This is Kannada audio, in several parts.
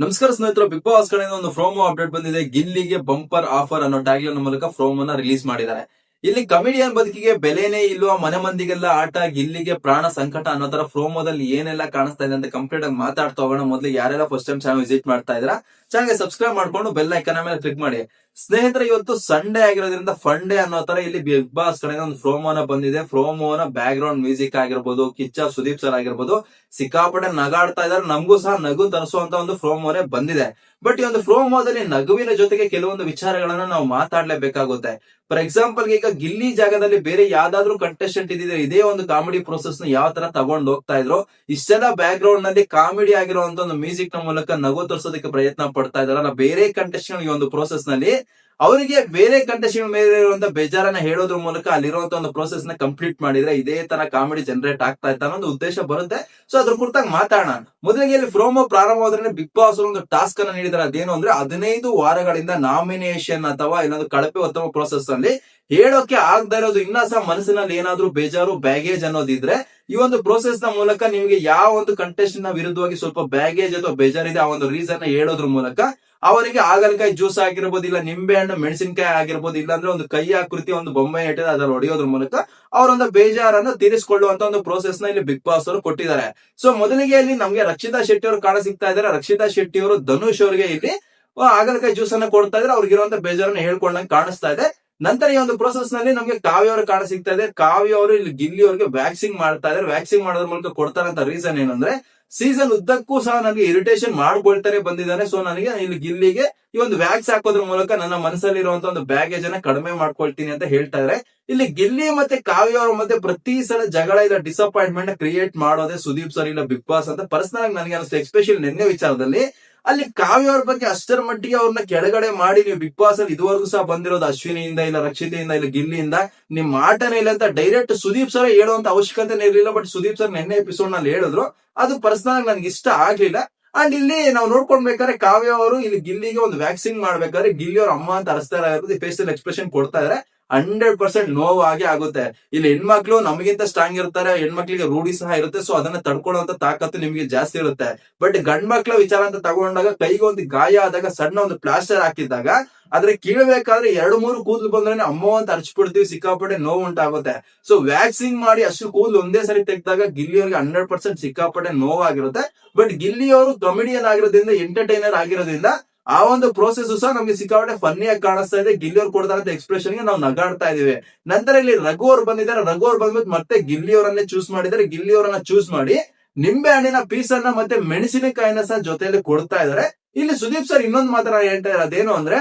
ನಮಸ್ಕಾರ ಸ್ನೇಹಿತರು ಬಿಗ್ ಬಾಸ್ ಕಡೆಯಿಂದ ಒಂದು ಫ್ರೋಮೋ ಅಪ್ಡೇಟ್ ಬಂದಿದೆ. ಗಿಲ್ಲಿಗೆ ಬಂಪರ್ ಆಫರ್ ಅನ್ನೋ ಟ್ಯಾಗ್ಲೈನ್ ಮೂಲಕ ಫ್ರೋಮೋನ ರಿಲೀಸ್ ಮಾಡಿದ್ದಾರೆ. ಇಲ್ಲಿ ಕಮಿಡಿಯನ್ ಬದುಕಿಗೆ ಬೆಲೆನೇ ಇಲ್ವಾ? ಮನೆ ಮಂದಿಗೆಲ್ಲ ಆಟ, ಗಿಲ್ಲಿಗೆ ಪ್ರಾಣ ಸಂಕಟ ಅನ್ನೋ ತರ ಫ್ರೋಮೋದಲ್ಲಿ ಏನೆಲ್ಲ ಕಾಣಿಸ್ತಾ ಇದೆ ಅಂತ ಕಂಪ್ಲೀಟ್ ಆಗಿ ಮಾತಾಡ್ತಾ ಹೋಗೋಣ. ಮೊದಲು ಯಾರೆಲ್ಲ ಫಸ್ಟ್ ಟೈಮ್ ಚಾನಲ್ ವಿಸಿಟ್ ಮಾಡ್ತಾ ಇದ್ರ ಚಾನಲ್ಗೆ ಸಬ್ಸ್ಕ್ರೈಬ್ ಮಾಡ್ಕೊಂಡು ಬೆಲ್ ಐಕನ್ ಮೇಲೆ ಕ್ಲಿಕ್ ಮಾಡಿ. ಸ್ನೇಹಿತರೆ, ಇವತ್ತು ಸಂಡೇ ಆಗಿರೋದ್ರಿಂದ ಫಂಡೇ ಅನ್ನೋ ತರ ಇಲ್ಲಿ ಬಿಗ್ ಬಾಸ್ ಕಡೆಯಿಂದ ಒಂದು ಫ್ರೋಮೋನ ಬಂದಿದೆ. ಫ್ರೋಮೋನ ಬ್ಯಾಕ್ ಗ್ರೌಂಡ್ ಮ್ಯೂಸಿಕ್ ಆಗಿರ್ಬೋದು, ಕಿಚ್ಚ ಸುದೀಪ್ ಸರ್ ಆಗಿರ್ಬೋದು, ಸಿಕ್ಕಾಪಟ್ಟೆ ನಗಾಡ್ತಾ ಇದಾರೆ ನಮಗೂ ಸಹ ನಗು ತರಿಸುವಂತ ಒಂದು ಫ್ರೋಮೋನೇ ಬಂದಿದೆ. ಬಟ್ ಈ ಒಂದು ಫ್ರೋಮೋದಲ್ಲಿ ನಗುವಿನ ಜೊತೆಗೆ ಕೆಲವೊಂದು ವಿಚಾರಗಳನ್ನ ನಾವು ಮಾತಾಡ್ಲೇಬೇಕಾಗುತ್ತೆ. ಫಾರ್ ಎಕ್ಸಾಂಪಲ್ ಈಗ ಗಿಲ್ಲಿ ಜಾಗದಲ್ಲಿ ಬೇರೆ ಯಾವ್ದಾದ್ರು ಕಂಟೆಸ್ಟೆಂಟ್ ಇದ್ದಿದ್ರೆ ಇದೇ ಒಂದು ಕಾಮಿಡಿ ಪ್ರೋಸೆಸ್ನ ಯಾವ ತರ ತಗೊಂಡ್ ಹೋಗ್ತಾ ಇದ್ರು, ಇಷ್ಟೆಲ್ಲ ಬ್ಯಾಕ್ ಗ್ರೌಂಡ್ನಲ್ಲಿ ಕಾಮಿಡಿ ಆಗಿರುವಂತ ಒಂದು ಮ್ಯೂಸಿಕ್ನ ಮೂಲಕ ನಗು ತೋರಿಸೋದಕ್ಕೆ ಪ್ರಯತ್ನ ಪಡ್ತಾ ಇದಾರಲ್ಲ ಬೇರೆ ಕಂಟೆಸ್ಟೆಂಟ್ ಈ ಒಂದು ಪ್ರೋಸೆಸ್ನಲ್ಲಿ ಅವರಿಗೆ ಬೇರೆ ಕಂಟೆಸ್ಟೆಂಟ್ ಮೇಲೆ ಇರುವಂತ ಬೇಜಾರನ್ನ ಹೇಳೋದ್ರ ಮೂಲಕ ಅಲ್ಲಿರುವಂತ ಒಂದು ಪ್ರೋಸೆಸ್ನ ಕಂಪ್ಲೀಟ್ ಮಾಡಿದ್ರೆ ಇದೇ ತರ ಕಾಮಿಡಿ ಜನರೇಟ್ ಆಗ್ತಾ ಇತ್ತ ಅನ್ನೋ ಉದ್ದೇಶ ಬರುತ್ತೆ. ಸೊ ಅದ್ರ ಕುರಿತಾಗಿ ಮಾತಾಡೋಣ. ಮೊದಲಿಗೆ ಇಲ್ಲಿ ಫ್ರೋಮೋ ಪ್ರಾರಂಭವಾದ್ರೆ ಬಿಗ್ ಬಾಸ್ ಒಂದು ಟಾಸ್ಕ್ ಅನ್ನ ನೀಡಿದ್ರೆ. ಅದೇನು ಅಂದ್ರೆ ಹದಿನೈದು ವಾರಗಳಿಂದ ನಾಮಿನೇಷನ್ ಅಥವಾ ಇನ್ನೊಂದು ಕಳಪೆ ಉತ್ತಮ ಪ್ರೋಸೆಸ್ ಅಲ್ಲಿ ಹೇಳೋಕೆ ಆಗದ ಇರೋದು ಇನ್ನ ಸಹ ಮನಸ್ಸಿನಲ್ಲಿ ಏನಾದ್ರೂ ಬೇಜಾರು ಬ್ಯಾಗೇಜ್ ಅನ್ನೋದಿದ್ರೆ ಈ ಒಂದು ಪ್ರೋಸೆಸ್ನ ಮೂಲಕ ನಿಮಗೆ ಯಾವ ಒಂದು ಕಂಟೆಸ್ಟ್ನ ವಿರುದ್ಧವಾಗಿ ಸ್ವಲ್ಪ ಬ್ಯಾಗೇಜ್ ಅಥವಾ ಬೇಜಾರಿದೆ ಆ ಒಂದು ರೀಸನ್ನ ಹೇಳೋದ್ರ ಮೂಲಕ ಅವರಿಗೆ ಆಗಲಕಾಯಿ ಜ್ಯೂಸ್ ಆಗಿರ್ಬೋದು ಇಲ್ಲ ನಿಂಬೆ ಹಣ್ಣು ಮೆಣಸಿನಕಾಯಿ ಆಗಿರ್ಬೋದು ಇಲ್ಲಾಂದ್ರೆ ಒಂದು ಕೈ ಆಕೃತಿ ಒಂದು ಬೊಂಬೆ ಇಟ್ಟಿದೆ ಅದ್ರಲ್ಲಿ ಹೊಡೆಯೋದ್ರ ಮೂಲಕ ಅವರೊಂದು ಬೇಜಾರನ್ನು ತೀರಿಸಿಕೊಳ್ಳುವಂತ ಒಂದು ಪ್ರೋಸೆಸ್ನ ಇಲ್ಲಿ ಬಿಗ್ ಬಾಸ್ ಅವರು ಕೊಟ್ಟಿದ್ದಾರೆ. ಸೊ ಮೊದಲಿಗೆ ಇಲ್ಲಿ ನಮಗೆ ರಕ್ಷಿತಾ ಶೆಟ್ಟಿ ಅವರು ಕಾಣ ಸಿಗ್ತಾ ಇದ್ದಾರೆ. ರಕ್ಷಿತಾ ಶೆಟ್ಟಿ ಅವರು ಧನುಷ್ ಅವರಿಗೆ ಇಲ್ಲಿ ಆ, ಆಗಲಕಾಯಿ ಜ್ಯೂಸ್ ಅನ್ನ ಕೊಡ್ತಾ ಇದ್ರೆ ಅವ್ರಿಗೆ ಇರುವಂತ ಬೇಜಾರನ್ನ ಹೇಳ್ಕೊಂಡಂಗೆ ಕಾಣಿಸ್ತಾ ಇದೆ. ನಂತರ ಈ ಒಂದು ಪ್ರೋಸೆಸ್ನಲ್ಲಿ ನಮ್ಗೆ ಕಾವ್ಯ ಅವರು ಕಾಣ ಸಿಗ್ತಾ ಇದೆ. ಕಾವ್ಯ ಅವರು ಇಲ್ಲಿ ಗಿಲ್ಲಿ ಅವರಿಗೆ ವ್ಯಾಕ್ಸಿಂಗ್ ಮಾಡ್ತಾ ಇದ್ದಾರೆ ವ್ಯಾಕ್ಸಿಂಗ್ ಮಾಡೋದ್ರ ಮೂಲಕ ಕೊಡ್ತಾರಂತ ರೀಸನ್ ಏನಂದ್ರೆ ಸೀಸನ್ ಉದ್ದಕ್ಕೂ ಸಹ ನನಗೆ ಇರಿಟೇಷನ್ ಮಾಡ್ಕೊಳ್ತಾರೆ ಬಂದಿದ್ದಾನೆ. ಸೊ ನನಗೆ ಇಲ್ಲಿ ಗಿಲ್ಲಿಗೆ ಈ ಒಂದು ವ್ಯಾಕ್ಸ್ ಹಾಕೋದ್ರ ಮೂಲಕ ನನ್ನ ಮನಸ್ಸಲ್ಲಿ ಇರುವಂತ ಒಂದು ಬ್ಯಾಗೇಜ್ ಅನ್ನ ಕಡಿಮೆ ಮಾಡ್ಕೊಳ್ತೀನಿ ಅಂತ ಹೇಳ್ತಾ ಇದ್ದಾರೆ ಇಲ್ಲಿ ಗಿಲ್ಲಿ ಮತ್ತೆ ಕಾವ್ಯ ಅವ್ರ ಮಧ್ಯೆ ಪ್ರತಿ ಸಲ ಜಗಳ ಇಲ್ಲ ಡಿಸಪಾಯಿಂಟ್ಮೆಂಟ್ ಕ್ರಿಯೇಟ್ ಮಾಡೋದೇ ಸುದೀಪ್ ಸರ್ ಇಲ್ಲ, ಬಿಗ್ ಬಾಸ್ ಅಂತ. ಪರ್ಸನಲ್ ನನಗೆ ಅನಿಸ್ತು ಎಸ್ಪೆಷಲಿ ನಿನ್ನೆ ವಿಚಾರದಲ್ಲಿ ಅಲ್ಲಿ ಕಾವ್ಯ ಅವ್ರ ಬಗ್ಗೆ ಅಷ್ಟರ ಮಟ್ಟಿಗೆ ಅವ್ರನ್ನ ಕೆಳಗಡೆ ಮಾಡಿ ನೀವು ಬಿಗ್ ಬಾಸ್ ಅಲ್ಲಿ ಇದುವರೆಗೂ ಸಹ ಬಂದಿರೋದು ಅಶ್ವಿನಿಯಿಂದ ಇಲ್ಲ ರಕ್ಷಿತೆಯಿಂದ ಇಲ್ಲ ಗಿಲ್ಲಿಯಿಂದ, ನಿಮ್ ಆಟನೇ ಇಲ್ಲ ಅಂತ ಡೈರೆಕ್ಟ್ ಸುದೀಪ್ ಸರ್ ಹೇಳುವಂತ ಅವಶ್ಯಕತೆ ಇರಲಿಲ್ಲ ಬಟ್ ಸುದೀಪ್ ಸರ್ ನಿನ್ನೆ ಎಪಿಸೋಡ್ನಲ್ಲಿ ಹೇಳಿದ್ರು, ಅದು ಪರ್ಸನಲ್ ಆಗಿ ನನ್ಗೆ ಇಷ್ಟ ಆಗ್ಲಿಲ್ಲ. ಅಂಡ್ ಇಲ್ಲಿ ನಾವು ನೋಡ್ಕೊಳ್ಬೇಕಾದ್ರೆ ಕಾವ್ಯ ಅವರು ಇಲ್ಲಿ ಗಿಲ್ಲಿಗೆ ಒಂದು ವ್ಯಾಕ್ಸಿನ್ ಮಾಡ್ಬೇಕಾದ್ರೆ ಗಿಲ್ಲಿ ಅವ್ರ ಅಮ್ಮ ಅಂತ ಅರಸ್ತಾ ಇರೋದು ಫೇಸಿಯಲ್ ಎಕ್ಸ್ಪ್ರೆಷನ್ ಕೊಡ್ತಾ ಇದಾರೆ. ಹಂಡ್ರೆಡ್ ಪರ್ಸೆಂಟ್ ನೋವಾಗೆ ಆಗುತ್ತೆ. ಇಲ್ಲಿ ಹೆಣ್ಮಕ್ಳು ನಮಗಿಂತ ಸ್ಟ್ರಾಂಗ್ ಇರ್ತಾರೆ, ಹೆಣ್ಮಕ್ಳಿಗೆ ರೂಢಿ ಸಹ ಇರುತ್ತೆ ಸೊ ಅದನ್ನ ತಡ್ಕೊಳ್ಳುವಂತ ತಾಕತ್ತು ನಿಮಗೆ ಜಾಸ್ತಿ ಇರುತ್ತೆ. ಬಟ್ ಗಂಡ್ ಮಕ್ಳ ವಿಚಾರ ಅಂತ ತಗೊಂಡಾಗ ಕೈಗೆ ಒಂದು ಗಾಯ ಆದಾಗ, ಸಣ್ಣ ಒಂದು ಪ್ಲಾಸ್ಟರ್ ಹಾಕಿದಾಗ ಆದ್ರೆ ಕೀಳ್ಬೇಕಾದ್ರೆ ಎರಡು ಮೂರು ಕೂದಲು ಬಂದ್ರೆ ಅಮ್ಮ ಅಂತ ಅರ್ಚ್ಬಿಡ್ತೀವಿ, ಸಿಕ್ಕಾಪಟ್ಟೆ ನೋವು ಉಂಟಾಗುತ್ತೆ. ಸೊ ವ್ಯಾಕ್ಸಿನ್ ಮಾಡಿ ಅಷ್ಟು ಕೂದಲು ಒಂದೇ ಸರಿ ತೆಗೆದಾಗ ಗಿಲ್ಲಿಯವ್ರಿಗೆ ಹಂಡ್ರೆಡ್ ಪರ್ಸೆಂಟ್ ಸಿಕ್ಕಾಪಟ್ಟೆ ನೋವಾಗಿರುತ್ತೆ. ಬಟ್ ಗಿಲ್ಲಿಯವರು ಕಮಿಡಿಯನ್ ಆಗಿರೋದ್ರಿಂದ ಎಂಟರ್ಟೈನರ್ ಆಗಿರೋದ್ರಿಂದ ಆ ಒಂದು ಪ್ರೋಸೆಸ್ ಸಹ ನಮ್ಗೆ ಸಿಕ್ಕಾಪಟ್ಟೆ ಫನ್ನಿ ಆಗಿ ಕಾಣಿಸ್ತಾ ಇದೆ. ಗಿಲ್ಲಿ ಅವ್ರು ಕೊಡ್ತಾರಂತ ಎಕ್ಸ್ಪ್ರೆಷನ್ಗೆ ನಾವು ನಗಾಡ್ತಾ ಇದೀವಿ ನಂತರ ಇಲ್ಲಿ ರಘು ಅವ್ರು ಬಂದಿದ್ದಾರೆ. ರಘು ಅವ್ರು ಬಂದ್ಬಿಟ್ಟು ಮತ್ತೆ ಗಿಲ್ಲಿ ಅವರನ್ನೇ ಚೂಸ್ ಮಾಡಿದ್ದಾರೆ. ಗಿಲ್ಲಿ ಅವರನ್ನ ಚೂಸ್ ಮಾಡಿ ನಿಂಬೆ ಹಣ್ಣಿನ ಪೀಸ್ ಅನ್ನ ಮತ್ತೆ ಮೆಣಸಿನಕಾಯಿನ ಸಹ ಜೊತೆಯಲ್ಲಿ ಕೊಡ್ತಾ ಇದಾರೆ ಇಲ್ಲಿ ಸುದೀಪ್ ಸರ್ ಇನ್ನೊಂದು ಮಾತ್ರ ಹೇಳ್ತಾ ಇರೋದೇನು ಅಂದ್ರೆ,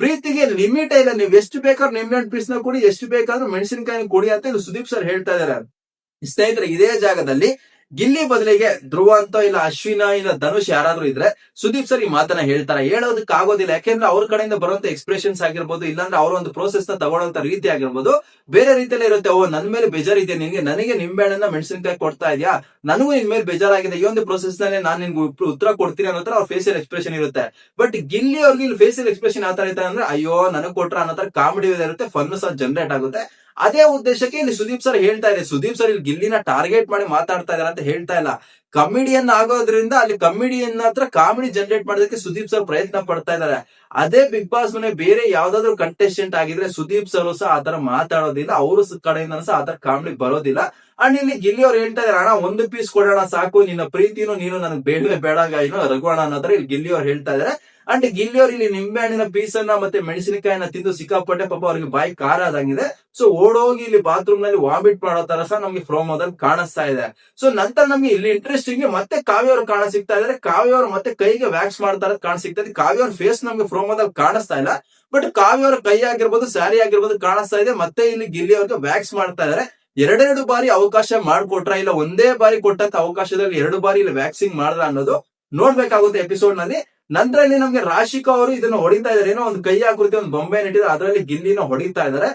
ಪ್ರೀತಿಗೆ ಲಿಮಿಟ್ ಇಲ್ಲ. ನೀವು ಎಷ್ಟು ಬೇಕಾದ್ರೂ ನಿಂಬೆ ಹಣ್ಣು ಪೀಸ್ನ ಕೊಡಿ, ಎಷ್ಟು ಬೇಕಾದ್ರೂ ಮೆಣಸಿನಕಾಯಿನ ಕೊಡಿ ಅಂತ ಇಲ್ಲಿ ಸುದೀಪ್ ಸರ್ ಹೇಳ್ತಾ ಇದಾರೆ ಸ್ನೇಹಿತರೆ, ಇದೇ ಜಾಗದಲ್ಲಿ ಗಿಲ್ಲಿ ಬದಲಿಗೆ ಧ್ರುವ ಅಂತ ಇಲ್ಲ ಅಶ್ವಿನ ಇಲ್ಲ ಧನುಷ್ ಯಾರಾದ್ರೂ ಇದ್ರೆ ಸುದೀಪ್ ಸರ್ ಈ ಮಾತನ್ನ ಹೇಳ್ತಾರೆ. ಹೇಳೋದಕ್ಕೆ ಆಗೋದಿಲ್ಲ. ಯಾಕೆಂದ್ರೆ ಅವ್ರ ಕಡೆಯಿಂದ ಬರುವಂತ ಎಕ್ಸ್ಪ್ರೆಷನ್ಸ್ ಆಗಿರ್ಬೋದು, ಇಲ್ಲಾಂದ್ರೆ ಅವ್ರ ಒಂದು ಪ್ರೋಸೆಸ್ನ ತಗೊಳ್ಳುವಂತ ರೀತಿ ಆಗಿರ್ಬೋದು. ಬೇರೆ ರೀತಿಯಲ್ಲಿ ಇರುತ್ತೆ, ಓ, ನನ್ ಮೇಲೆ ಬೇಜಾರಿದೆ ನಿನ್ಗೆ, ನನಗೆ ನಿಂಬೆಹಣ್ಣನ್ನ ಮೆಣಸಿನಕಾಯಿ ಕೊಡ್ತಾ ಇದೆಯಾ? ನನಗೂ ನಿನ್ ಮೇಲೆ ಬೇಜಾರಾಗಿದೆ. ಈ ಒಂದು ಪ್ರೋಸೆಸ್ನಲ್ಲಿ ನಾನು ನಿನ್ಗೆ ಉತ್ತರ ಕೊಡ್ತೀನಿ ಅನ್ನೋ ತರ ಅವ್ರ ಫೇಸಿಯಲ್ ಎಕ್ಸ್ಪ್ರೆಷನ್ ಇರುತ್ತೆ. ಬಟ್ ಗಿಲ್ಲಿ ಅವ್ರಿಗೆ ಇಲ್ಲಿ ಫೇಸಿಯಲ್ ಎಕ್ಸ್ಪ್ರೆಷನ್ ಯಾವ ತರ ಇರುತ್ತೆ ಅಂದ್ರೆ ಅಯ್ಯೋ, ನನಗೆ ಕೊಟ್ರ ಅನ್ನೋ ತರ ಕಾಮಿಡಿ ಇರುತ್ತೆ ಫನ್ ಸಹ ಜನರೇಟ್ ಆಗುತ್ತೆ. ಅದೇ ಉದ್ದೇಶಕ್ಕೆ ಇಲ್ಲಿ ಸುದೀಪ್ ಸರ್ ಹೇಳ್ತಾ ಇದೆ ಸುದೀಪ್ ಸರ್ ಇಲ್ಲಿ ಗಿಲ್ಲಿನ ಟಾರ್ಗೆಟ್ ಮಾಡಿ ಮಾತಾಡ್ತಾ ಇದಾರೆ ಅಂತ ಹೇಳ್ತಾ ಇಲ್ಲ. ಕಮಿಡಿಯನ್ ಆಗೋದ್ರಿಂದ ಅಲ್ಲಿ ಕಮಿಡಿಯನ್ ಹತ್ರ ಕಾಮಿಡಿ ಜನರೇಟ್ ಮಾಡೋದಕ್ಕೆ ಸುದೀಪ್ ಸರ್ ಪ್ರಯತ್ನ ಪಡ್ತಾ ಇದಾರೆ ಅದೇ ಬಿಗ್ ಬಾಸ್ ಮನೆ ಬೇರೆ ಯಾವ್ದಾದ್ರು ಕಂಟೆಸ್ಟೆಂಟ್ ಆಗಿದ್ರೆ ಸುದೀಪ್ ಸರ್ ಸಹ ಆತರ ಮಾತಾಡೋದಿಲ್ಲ. ಅವರು ಕಡೆಯಿಂದ ಸಹ ಆತರ ಕಾಮಿಡಿ ಬರೋದಿಲ್ಲ. ಅಂಡ್ ಇಲ್ಲಿ ಗಿಲ್ಲಿ ಅವ್ರು ಹೇಳ್ತಾ ಇದಾರೆ ಅಣ್ಣ, ಒಂದು ಪೀಸ್ ಕೊಡೋಣ ಸಾಕು. ನಿನ್ನ ಪ್ರೀತಿನೂ ನೀನು ನನಗೆ ಬೇಡವೇ ಬೇಡ. ರಘು ಅಣ್ಣ ಅನ್ನೋದ್ರ ಇಲ್ಲಿ ಗಿಲ್ಲಿ ಅವ್ರು ಹೇಳ್ತಾ ಇದಾರೆ ಅಂಡ್ ಗಿಲ್ಲಿಯವರು ಇಲ್ಲಿ ನಿಂಬೆ ಹಣ್ಣಿನ ಪೀಸ್ ಅನ್ನ ಮತ್ತೆ ಮೆಣಸಿನಕಾಯಿನ ತಿಂದು ಸಿಕ್ಕಾಪಟ್ಟೆ ಪಾಪ ಅವ್ರಿಗೆ ಬಾಯಿ ಖಾರ ಆದಂಗಿದೆ ಸೊ ಓಡೋಗಿ ಇಲ್ಲಿ ಬಾತ್ರೂಮ್ನಲ್ಲಿ ವಾಮಿಟ್ ಮಾಡೋ ತರ ಸಹ ನಮ್ಗೆ ಫ್ರೋಮೋದಲ್ಲಿ ಕಾಣಿಸ್ತಾ ಇದೆ. ಸೊ ನಂತರ ನಮ್ಗೆ ಇಲ್ಲಿ ಇಂಟ್ರೆಸ್ಟಿಂಗ್ ಮತ್ತೆ ಕಾವ್ಯ ಅವ್ರು ಕಾಣ ಸಿಗ್ತಾ ಇದ್ರೆ ಕಾವ್ಯ ಅವ್ರು ಮತ್ತೆ ಕೈಗೆ ವ್ಯಾಕ್ಸ್ ಮಾಡ್ತಾರ ಕಾಣ ಸಿಗ್ತಾ ಇದೆ. ಕಾವ್ಯ ಅವ್ರ ಫೇಸ್ ನಮ್ಗೆ ಫ್ರೋಮೋದಲ್ಲಿ ಕಾಣಿಸ್ತಾ ಇಲ್ಲ. ಬಟ್ ಕಾವ್ಯ ಅವ್ರ ಕೈ ಆಗಿರ್ಬೋದು ಸ್ಯಾರಿ ಆಗಿರ್ಬೋದು ಕಾಣಿಸ್ತಾ ಇದೆ. ಮತ್ತೆ ಇಲ್ಲಿ ಗಿಲ್ಲಿ ಅವ್ರಿಗೆ ವ್ಯಾಕ್ಸ್ ಮಾಡ್ತಾ ಇದಾರೆ ಎರಡೆರಡು ಬಾರಿ ಅವಕಾಶ ಮಾಡಿಕೊಟ್ರ ಇಲ್ಲ, ಒಂದೇ ಬಾರಿ ಕೊಟ್ಟಂತ ಅವಕಾಶದಲ್ಲಿ ಎರಡು ಬಾರಿ ಇಲ್ಲಿ ವ್ಯಾಕ್ಸಿಂಗ್ ಮಾಡ್ದ ಅನ್ನೋದು ನೋಡ್ಬೇಕಾಗುತ್ತೆ ಎಪಿಸೋಡ್ನಲ್ಲಿ. ನಂತರ ಇಲ್ಲಿ ನಮ್ಗೆ ರಾಶಿಕಾ ಅವರು ಇದನ್ನ ಹೊಡಿತಾ ಇದಾರೆ. ಏನೋ ಒಂದು ಕೈ ಆಕೃತಿ ಒಂದು ಬೊಂಬೆ ಇಟ್ಟಿದ್ರೆ ಅದರಲ್ಲಿ ಗಿಲ್ಲಿನ ಹೊಡಿತಾ ಇದಾರೆ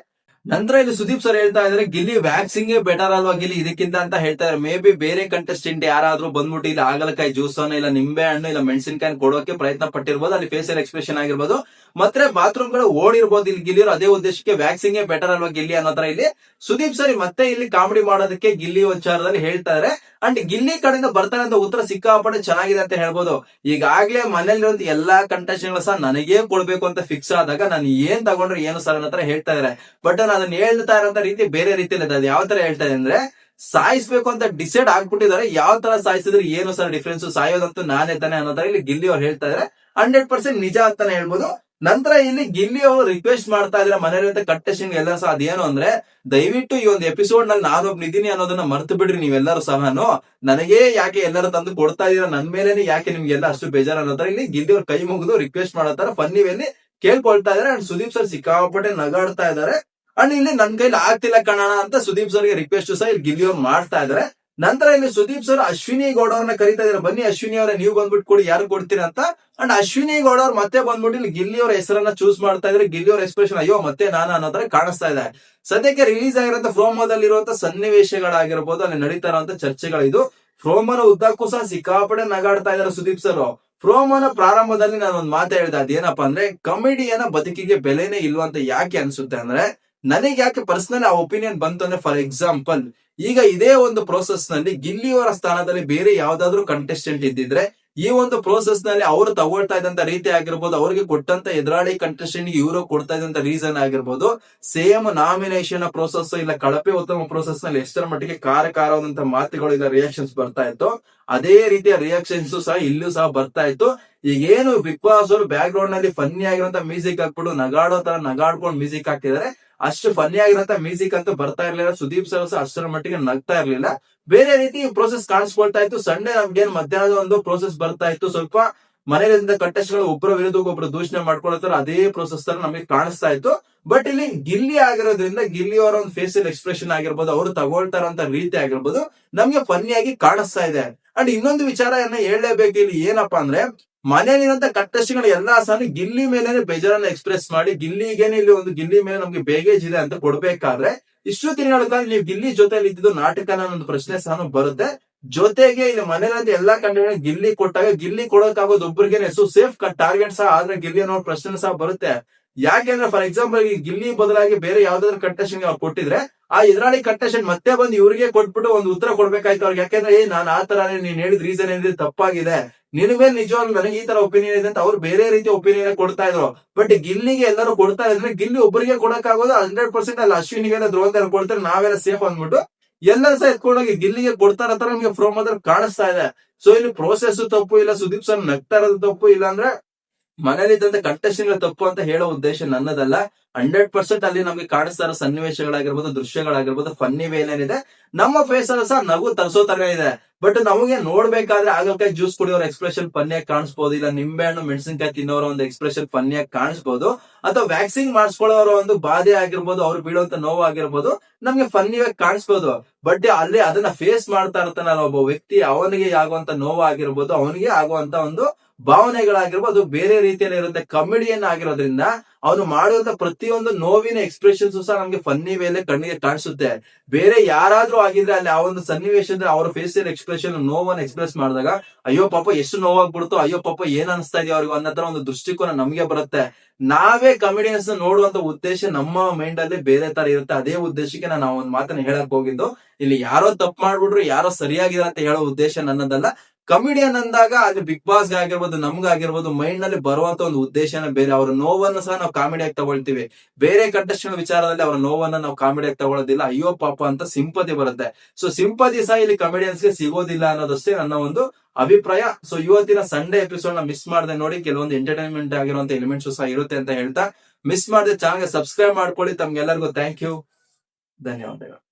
ನಂತರ ಇಲ್ಲಿ ಸುದೀಪ್ ಸರ್ ಹೇಳ್ತಾ ಇದಾರೆ, ಗಿಲ್ಲಿ ವ್ಯಾಕ್ಸಿಂಗ್ ಬೆಟರ್ ಅಲ್ವಾ ಗಿಲ್ಲಿ? ಇದಕ್ಕಿಂತ ಅಂತ ಹೇಳ್ತಾ ಇದಾರೆ. ಮೇ ಬಿ ಬೇರೆ ಕಂಟೆಸ್ಟೆಂಟ್ ಯಾರಾದ್ರೂ ಬಂದ್ಬಿಟ್ಟು ಇಲ್ಲಿ ಆಗಲಕಾಯಿ ಜ್ಯೂಸ್ ಅನ್ನ ಇಲ್ಲ ನಿಂಬೆ ಹಣ್ಣು ಇಲ್ಲ ಮೆಣಸಿನಕಾಯಿ ಕೊಡೋಕೆ ಪ್ರಯತ್ನ ಪಟ್ಟಿರ್ಬೋದು, ಅಲ್ಲಿ ಫೇಸಿಯಲ್ ಎಕ್ಸ್ಪ್ರೆಷನ್ ಆಗಿರ್ಬೋದು. ಮತ್ತೆ ಬಾತ್ರೂಮ್ಗಳು ಓಡಿರ್ಬೋದು ಇಲ್ಲಿ ಗಿಲ್ಲಿಯವರು. ಅದೇ ಉದ್ದೇಶಕ್ಕೆ ವ್ಯಾಕ್ಸಿಂಗ್ ಬೆಟರ್ ಅಲ್ವಾ ಗಿಲ್ಲಿ ಅನ್ನೋ ತರ ಇಲ್ಲಿ ಸುದೀಪ್ ಸರ್ ಮತ್ತೆ ಇಲ್ಲಿ ಕಾಮಿಡಿ ಮಾಡೋದಕ್ಕೆ ಗಿಲ್ಲಿ ವಿಚಾರದಲ್ಲಿ ಹೇಳ್ತಾ ಇದ್ರೆ. ಅಂಡ್ ಗಿಲ್ಲಿ ಕಡೆಯಿಂದ ಬರ್ತಾರೆ ಅಂತ ಉತ್ತರ ಸಿಕ್ಕಾಪಟ್ಟೆ ಚೆನ್ನಾಗಿದೆ ಅಂತ ಹೇಳ್ಬೋದು. ಈಗಾಗಲೇ ಮನೇಲಿರೋ ಎಲ್ಲಾ ಕಂಟೆಸ್ಟೆಂಟ್ ಸಹ ನನಗೇ ಕೊಡ್ಬೇಕು ಅಂತ ಫಿಕ್ಸ್ ಆದಾಗ ನಾನು ಏನ್ ತಗೊಂಡ್ರೆ ಏನು ಸರ್ ಅನ್ನೋ ತರ ಹೇಳ್ತಾ ಇದಾರೆ. ಬಟ್ ಅದನ್ನ ಹೇಳ್ತಾ ಇರೋ ರೀತಿ ಬೇರೆ ರೀತಿಯಲ್ಲಿ ಅದು ಯಾವ ತರ ಹೇಳ್ತಾ ಇದೆ ಅಂದ್ರೆ, ಸಾಯಿಸ್ಬೇಕು ಅಂತ ಡಿಸೈಡ್ ಆಗ್ಬಿಟ್ಟಿದ್ದಾರೆ. ಯಾವ ತರ ಸಾಯಿಸಿದ್ರೆ ಏನು ಸರ್ ಡಿಫ್ರೆನ್ಸ್ ಸಾಯೋದಂತೂ ನಾನೇ ತಾನೆ ಅನ್ನೋದ್ರ ಇಲ್ಲಿ ಗಿಲ್ಲಿ ಅವ್ರು ಹೇಳ್ತಾ ಇದಾರೆ. ಹಂಡ್ರೆಡ್ ಪರ್ಸೆಂಟ್ ನಿಜ ಅಂತಾನೆ ಹೇಳ್ಬೋದು. ನಂತರ ಇಲ್ಲಿ ಗಿಲ್ಲಿ ಅವರು ರಿಕ್ವೆಸ್ಟ್ ಮಾಡ್ತಾ ಇದ್ರೆ ಮನೆಯಲ್ಲಿರುವಂತ ಕಟ್ಟೆಶನ್ ಎಲ್ಲ ಸಹ ಅದೇನು ಅಂದ್ರೆ, ದಯವಿಟ್ಟು ಈ ಒಂದು ಎಪಿಸೋಡ್ನಲ್ಲಿ ನಾನೊಬ್ಬ ಇದ್ದೀನಿ ಅನ್ನೋದನ್ನ ಮರ್ತು ಬಿಡ್ರಿ ನೀವೆಲ್ಲರೂ ಸಹನು. ನನಗೆ ಯಾಕೆ ಎಲ್ಲರೂ ತಂದು ಕೊಡ್ತಾ ಇದೀರ ನನ್ ಮೇಲೇನೆ ಯಾಕೆ ನಿಮ್ಗೆಲ್ಲ ಅಷ್ಟು ಬೇಜಾರ ಅನ್ನೋದ್ರ ಇಲ್ಲಿ ಗಿಲ್ಲಿ ಅವ್ರ ಕೈ ಮುಗಿದು ರಿಕ್ವೆಸ್ಟ್ ಮಾಡತ್ತಾರ ತರ ಫನ್ನಿ ವೇಲಿ ಕೇಳ್ಕೊಳ್ತಾ ಇದಾರೆ. ಅಂಡ್ ಸುದೀಪ್ ಸರ್ ಸಿಕ್ಕಾಪಟ್ಟೆ ನಗಾಡ್ತಾ ಇದಾರೆ ಅಂಡ್ ಇಲ್ಲಿ ನನ್ ಕೈಲಿ ಆಗ್ತಿಲ್ಲ ಕಣಣ ಅಂತ ಸುದೀಪ್ ಸರ್ಗೆ ರಿಕ್ವೆಸ್ಟ್ ಸಹ ಇಲ್ಲಿ ಗಿಲ್ಲಿ ಅವ್ರು ಮಾಡ್ತಾ ಇದಾರೆ. ನಂತರ ಇಲ್ಲಿ ಸುದೀಪ್ ಸರ್ ಅಶ್ವಿನಿ ಗೌಡ ಅವ್ರನ್ನ ಕರಿತಾ ಇದಾರೆ. ಬನ್ನಿ ಅಶ್ವಿನಿ ಅವರೇ, ನೀವು ಬಂದ್ಬಿಟ್ಟು ಕೊಡಿ, ಯಾರು ಕೊಡ್ತೀರಾ ಅಂತ. ಅಂಡ್ ಅಶ್ವಿನಿ ಗೌಡ ಅವ್ರು ಮತ್ತೆ ಬಂದ್ಬಿಟ್ಟು ಇಲ್ಲಿ ಗಿಲ್ಲಿ ಅವ್ರ ಹೆಸರನ್ನ ಚೂಸ್ ಮಾಡ್ತಾ ಇದ್ರೆ. ಗಿಲ್ಲಿ ಅವ್ರ ಎಕ್ಸ್ಪ್ರೆಷನ್ ಅಯ್ಯೋ, ಮತ್ತೆ ನಾನು ಅನ್ನೋ ತರ ಕಾಣಿಸ್ತಾ ಇದೆ. ಸದ್ಯಕ್ಕೆ ರಿಲೀಸ್ ಆಗಿರೋ ಫ್ರೋಮೋದಲ್ಲಿ ಇರುವಂತ ಸನ್ನಿವೇಶಗಳಾಗಿರ್ಬೋದು, ಅಲ್ಲಿ ನಡೀತಾ ಇರುವಂತ ಚರ್ಚೆಗಳಿದು ಫ್ರೋಮೋನ ಉದ್ದಕ್ಕೂ ಸಹ ಸಿಕ್ಕಾಪಡೆ ನಗಾಡ್ತಾ ಇದಾರೆ ಸುದೀಪ್ ಸರ್. ಪ್ರೋಮೋನ ಪ್ರಾರಂಭದಲ್ಲಿ ನಾನು ಒಂದು ಮಾತು ಹೇಳಿದೆ, ಅದೇನಪ್ಪ ಅಂದ್ರೆ ಕಮಿಡಿಯನ ಬದುಕಿಗೆ ಬೆಲೆನೇ ಇಲ್ವಂತ ಯಾಕೆ ಅನ್ಸುತ್ತೆ ಅಂದ್ರೆ ನನಗೆ ಯಾಕೆ ಪರ್ಸನಲ್ ಆ ಒಪಿನಿಯನ್ ಬಂತು ಅಂದ್ರೆ ಫಾರ್ ಎಕ್ಸಾಂಪಲ್ ಈಗ ಇದೇ ಒಂದು ಪ್ರೋಸೆಸ್ನಲ್ಲಿ ಗಿಲ್ಲಿಯವರ ಸ್ಥಾನದಲ್ಲಿ ಬೇರೆ ಯಾವ್ದಾದ್ರು ಕಂಟೆಸ್ಟೆಂಟ್ ಇದ್ದಿದ್ರೆ, ಈ ಒಂದು ಪ್ರೋಸೆಸ್ನಲ್ಲಿ ಅವರು ತಗೊಳ್ತಾ ಇದ್ದಂತ ರೀತಿ ಆಗಿರ್ಬೋದು, ಅವ್ರಿಗೆ ಕೊಟ್ಟಂತ ಎದುರಾಳಿ ಕಂಟೆಸ್ಟೆಂಟ್ ಇವರು ಕೊಡ್ತಾ ಇದ್ದಂತ ರೀಸನ್ ಆಗಿರ್ಬೋದು ಸೇಮ್ ನಾಮಿನೇಷನ್ ಪ್ರೋಸೆಸ್ ಇಲ್ಲ ಕಳಪೆ ಉತ್ತಮ ಪ್ರೋಸೆಸ್ನಲ್ಲಿ ಎಷ್ಟರ ಮಟ್ಟಿಗೆ ಕಾರ ಕಾರವಾದಂತ ಮಾತುಗಳು, ಇಲ್ಲ ರಿಯಾಕ್ಷನ್ಸ್ ಬರ್ತಾ ಇತ್ತು, ಅದೇ ರೀತಿಯ ರಿಯಾಕ್ಷನ್ಸ್ ಸಹ ಇಲ್ಲೂ ಸಹ ಬರ್ತಾ ಇತ್ತು. ಈಗ ಏನು ಬಿಗ್ ಬಾಸ್ ಅವರು ಬ್ಯಾಕ್ ಗ್ರೌಂಡ್ನಲ್ಲಿ ಫನ್ನಿ ಆಗಿರುವಂತ ಮ್ಯೂಸಿಕ್ ಹಾಕ್ಬಿಟ್ಟು ನಗಾಡೋ ತರ ನಗಾಡ್ಕೊಂಡು ಮ್ಯೂಸಿಕ್ ಹಾಕಿದ್ದಾರೆ ಅಷ್ಟು ಫನ್ನಿ ಆಗಿರೋಂತ ಮ್ಯೂಸಿಕ್ ಅಂತೂ ಬರ್ತಾ ಇರ್ಲಿಲ್ಲ. ಸುದೀಪ್ ಸರ್ ಅಷ್ಟರ ಮಟ್ಟಿಗೆ ನಗ್ತಾ ಇರ್ಲಿಲ್ಲ. ಬೇರೆ ರೀತಿ ಪ್ರೋಸೆಸ್ ಕಾಣಿಸ್ಕೊಳ್ತಾ ಇತ್ತು. ಸಂಡೇ ನಮ್ಗೇನ್ ಮಧ್ಯಾಹ್ನದ ಒಂದು ಪ್ರೋಸೆಸ್ ಬರ್ತಾ ಇತ್ತು. ಸ್ವಲ್ಪ ಮನೆಯಿಂದ ಕಂಟೆಸ್ಟ್ಗಳು ಒಬ್ಬರ ವಿರುದ್ಧ ಒಬ್ರು ದೂಷಣೆ ಮಾಡ್ಕೊಳ್ತಾರೆ ಅದೇ ಪ್ರೋಸೆಸ್ ತರ ನಮಗೆ ಕಾಣಿಸ್ತಾ ಇತ್ತು. ಬಟ್ ಇಲ್ಲಿ ಗಿಲ್ಲಿ ಆಗಿರೋದ್ರಿಂದ ಗಿಲ್ಲಿ ಅವರ ಒಂದು ಫೇಸಿಯಲ್ ಎಕ್ಸ್ಪ್ರೆಷನ್ ಆಗಿರ್ಬೋದು, ಅವರು ತಗೊಳ್ತಾರಂತ ರೀತಿ ಆಗಿರ್ಬೋದು, ನಮ್ಗೆ ಫನ್ನಿಯಾಗಿ ಕಾಣಿಸ್ತಾ ಇದೆ. ಅಂಡ್ ಇನ್ನೊಂದು ವಿಚಾರ ಏನ ಹೇಳಲೇಬೇಕು ಇಲ್ಲಿ ಏನಪ್ಪಾ ಅಂದ್ರೆ ಮನೆಯಲ್ಲಿರುವಂತ ಕಟ್ಟೆಸ್ಟ್ಗಳು ಎಲ್ಲಾ ಸಹ ಗಿಲ್ಲಿ ಮೇಲೆ ಬೇಜಾರನ್ನ ಎಕ್ಸ್ಪ್ರೆಸ್ ಮಾಡಿ, ಗಿಲ್ಲಿಗೇನೆ ಇಲ್ಲಿ ಒಂದು ಗಿಲ್ಲಿ ಮೇಲೆ ನಮ್ಗೆ ಬೇಗೇಜ್ ಇದೆ ಅಂತ ಕೊಡ್ಬೇಕಾದ್ರೆ ಇಷ್ಟು ದಿನಗಳ ಕಾಲ ನೀವು ಗಿಲ್ಲಿ ಜೊತೆಲಿ ಇದ್ದಿದ್ದು ನಾಟಕನ ಒಂದು ಪ್ರಶ್ನೆ ಸಹ ಬರುತ್ತೆ. ಜೊತೆಗೆ ಇಲ್ಲಿ ಮನೇಲಿ ಎಲ್ಲಾ ಕಂಡ ಗಿಲ್ಲಿ ಕೊಟ್ಟಾಗ ಗಿಲ್ಲಿ ಕೊಡೋಕಾಗೋದು ಒಬ್ಬರಿಗೆ ಸೊ ಸೇಫ್ ಟಾರ್ಗೆಟ್ ಸಹ ಆದ್ರೆ ಗಿಲ್ಲಿ ಅನ್ನೋ ಪ್ರಶ್ನೆ ಸಹ ಬರುತ್ತೆ. ಯಾಕೆಂದ್ರೆ ಫಾರ್ ಎಕ್ಸಾಂಪಲ್ ಈ ಗಿಲ್ಲಿ ಬದಲಾಗಿ ಬೇರೆ ಯಾವ್ದಾದ್ರು ಕಂಟೆಸ್ಟೆಂಟ್ ಅವ್ರು ಕೊಟ್ಟಿದ್ರೆ ಆ ಎದುರಾಳಿ ಕಂಟೆಸ್ಟೆಂಟ್ ಮತ್ತೆ ಬಂದು ಇವ್ರಿಗೆ ಕೊಟ್ಬಿಟ್ಟು ಒಂದು ಉತ್ತರ ಕೊಡ್ಬೇಕಾಯ್ತು ಅವ್ರಿಗೆ. ಯಾಕೆಂದ್ರೆ ಏ, ನಾನು ಆ ತರ ನೀನ್ ಹೇಳಿದ ರೀಸನ್ ಏನಿದೆ, ತಪ್ಪಾಗಿದೆ. ನಿನ್ ಮೇಲೆ ನಿಜವಾಗ್ಲೂ ನನಗೆ ಈ ತರ ಒಪಿನಿಯನ್ ಇದೆ ಅಂತ ಅವ್ರು ಬೇರೆ ರೀತಿ ಒಪಿನಿಯನ್ ಕೊಡ್ತಾ ಇದ್ರು. ಬಟ್ ಗಿಲ್ಲಿಗೆ ಎಲ್ಲರೂ ಕೊಡ್ತಾ ಇದ್ರೆ ಗಿಲ್ಲಿ ಒಬ್ಬರಿಗೆ ಕೊಡಕ್ಕಾಗೋದು ಹಂಡ್ರೆಡ್ ಪರ್ಸೆಂಟ್ ಅಲ್ಲಿ. ಅಶ್ವಿನಿಗೆಲ್ಲ ಧ್ರುವಂತ ಕೊಡ್ತಾರೆ, ನಾವೆಲ್ಲ ಸೇಫ್ ಅಂದ್ಬಿಟ್ಟು ಎಲ್ಲ ಸಹ ಎತ್ಕೊಂಡೋಗಿ ಗಿಲ್ಲಿಗೆ ಕೊಡ್ತಾರ ತರ ನಮ್ಗೆ ಫ್ರೋಮ್ ಅದ್ರ ಕಾಣಿಸ್ತಾ ಇದೆ. ಸೊ ಇಲ್ಲಿ ಪ್ರೋಸೆಸ್ ತಪ್ಪು ಇಲ್ಲ, ಸುದೀಪ್ ಸರ್ ನಗ್ತಾ ತಪ್ಪು ಇಲ್ಲ ಅಂದ್ರೆ ಮನೇಲಿ ಇದ್ದಂತ ಕಂಟೆಸ್ಟೆಂಟ್ ತಪ್ಪು ಅಂತ ಹೇಳೋ ಉದ್ದೇಶ ನನ್ನದಲ್ಲ. ಹಂಡ್ರೆಡ್ ಪರ್ಸೆಂಟ್ ಅಲ್ಲಿ ನಮಗೆ ಕಾಣಿಸ್ತಾರ ಸನ್ನಿವೇಶಗಳಾಗಿರ್ಬೋದು, ದೃಶ್ಯಗಳಾಗಿರ್ಬೋದು ಫನ್ನಿ ಏನೇನಿದೆ, ನಮ್ಮ ಫೇಸ್ ಅಲ್ಲಿ ಸಹ ನಗು ತರಿಸೋ ತರ ಇದೆ. ಬಟ್ ನಮಗೆ ನೋಡ್ಬೇಕಾದ್ರೆ ಆಗಲ್ಕಾಯಿ ಜ್ಯೂಸ್ ಕುಡಿಯೋರ ಎಕ್ಸ್ಪ್ರೆಷನ್ ಫನ್ನಿಯಾಗಿ ಕಾಣಿಸ್ಬೋದು, ಇಲ್ಲ ನಿಂಬೆ ಹಣ್ಣು ಮೆಣಸಿನಕಾಯಿ ತಿನ್ನೋರ ಒಂದು ಎಕ್ಸ್ಪ್ರೆಷನ್ ಫನ್ನಿಯಾಗಿ ಕಾಣಿಸ್ಬೋದು, ಅಥವಾ ವ್ಯಾಕ್ಸಿನ್ ಮಾಡಿಸ್ಕೊಳ್ಳೋರ ಒಂದು ಬಾಧೆ ಆಗಿರ್ಬೋದು, ಅವ್ರು ಬೀಳುವಂತ ನೋವು ಆಗಿರ್ಬೋದು ನಮ್ಗೆ ಫನ್ನಿಯಾಗಿ ಕಾಣಿಸ್ಬೋದು. ಬಟ್ ಅಲ್ಲಿ ಅದನ್ನ ಫೇಸ್ ಮಾಡ್ತಾ ಇರ್ತಾನಲ್ಲ ಒಬ್ಬ ವ್ಯಕ್ತಿ, ಅವನಿಗೆ ಆಗುವಂತ ನೋವು ಆಗಿರ್ಬೋದು ಅವನಿಗೆ ಆಗುವಂತ ಒಂದು ಭಾವನೆಗಳಾಗಿರ್ಬೋದು ಬೇರೆ ರೀತಿಯಲ್ಲಿ ಇರುತ್ತೆ ಕಮಿಡಿಯನ್ ಆಗಿರೋದ್ರಿಂದ ಅವನು ಮಾಡುವಂತ ಪ್ರತಿಯೊಂದು ನೋವಿನ ಎಕ್ಸ್ಪ್ರೆಷನ್ಸ್ ಸಹ ನಮ್ಗೆ ಫನ್ನಿ ವೇಲೆ ಕಣ್ಣಿಗೆ ಕಾಣಿಸುತ್ತೆ. ಬೇರೆ ಯಾರಾದ್ರೂ ಆಗಿದ್ರೆ ಅಲ್ಲಿ ಆ ಒಂದು ಸನ್ನಿವೇಶದ ಅವ್ರ ಫೇಸಿಯಲ್ ಎಕ್ಸ್ಪ್ರೆಷನ್ ನೋವನ್ನು ಎಕ್ಸ್ಪ್ರೆಸ್ ಮಾಡಿದಾಗ, ಅಯ್ಯೋ ಪಾಪ ಎಷ್ಟು ನೋವಾಗ್ಬಿಡ್ತು, ಅಯ್ಯೋ ಪಾಪ ಏನ್ ಅನಿಸ್ತಾ ಇದೆಯೋ ಅವ್ರಿಗೆ? ಅನ್ನೋ ತರ ಒಂದು ದೃಷ್ಟಿಕೋನ ನಮ್ಗೆ ಬರುತ್ತೆ. ನಾವೇ ಕಾಮಿಡಿಯನ್ಸ್ ನೋಡುವಂತ ಉದ್ದೇಶ ನಮ್ಮ ಮೈಂಡ್ ಅಲ್ಲಿ ಬೇರೆ ತರ ಇರುತ್ತೆ. ಅದೇ ಉದ್ದೇಶಕ್ಕೆ ನಾನು ಒಂದು ಮಾತನ್ನ ಹೇಳಕ್ ಹೋಗಿದ್ದು. ಇಲ್ಲಿ ಯಾರೋ ತಪ್ಪು ಮಾಡ್ಬಿಟ್ರು, ಯಾರೋ ಸರಿಯಾಗಿದೆ ಅಂತ ಹೇಳೋ ಉದ್ದೇಶ ನನ್ನದಲ್ಲ. ಕಮಿಡಿಯನ್ ಅಂದಾಗ ಅದು ಬಿಗ್ ಬಾಸ್ ಆಗಿರ್ಬೋದು ನಮ್ಗಾಗಿರ್ಬೋದು ಮೈಂಡ್ನಲ್ಲಿ ಬರುವಂತ ಒಂದು ಉದ್ದೇಶನ ಬೇರೆ, ಅವರ ನೋವನ್ನು ಸಹ ನಾವು ಕಾಮಿಡಿಯಾಗಿ ತಗೊಳ್ತೀವಿ. ಬೇರೆ ಕಂಟೆಸ್ಟೆಂಟ್ ವಿಚಾರದಲ್ಲಿ ಅವರ ನೋವನ್ನ ನಾವು ಕಾಮಿಡಿಯಾಗಿ ತಗೊಳ್ಳೋದಿಲ್ಲ. ಅಯ್ಯೋ ಪಾಪ ಅಂತ ಸಿಂಪತಿ ಬರುತ್ತೆ. ಸೊ ಸಿಂಪತಿ ಸಹ ಇಲ್ಲಿ ಕಮಿಡಿಯನ್ಸ್ಗೆ ಸಿಗೋದಿಲ್ಲ ಅನ್ನೋದಷ್ಟೇ ನನ್ನ ಒಂದು ಅಭಿಪ್ರಾಯ. ಸೊ ಇವತ್ತಿನ ಸಂಡೇ ಎಪಿಸೋಡ್ನ ಮಿಸ್ ಮಾಡದೆ ನೋಡಿ, ಕೆಲವೊಂದು ಎಂಟರ್ಟೈನ್ಮೆಂಟ್ ಆಗಿರುವಂತ ಎಲಿಮೆಂಟ್ಸ್ ಸಹ ಇರುತ್ತೆ ಅಂತ ಹೇಳ್ತಾ ಮಿಸ್ ಮಾಡದೆ ಚಾನಲ್ಗೆ ಸಬ್ಸ್ಕ್ರೈಬ್ ಮಾಡ್ಕೊಳ್ಳಿ. ತಮ್ಗೆಲ್ಲರಿಗೂ ಥ್ಯಾಂಕ್ ಯು ಧನ್ಯವಾದಗಳು.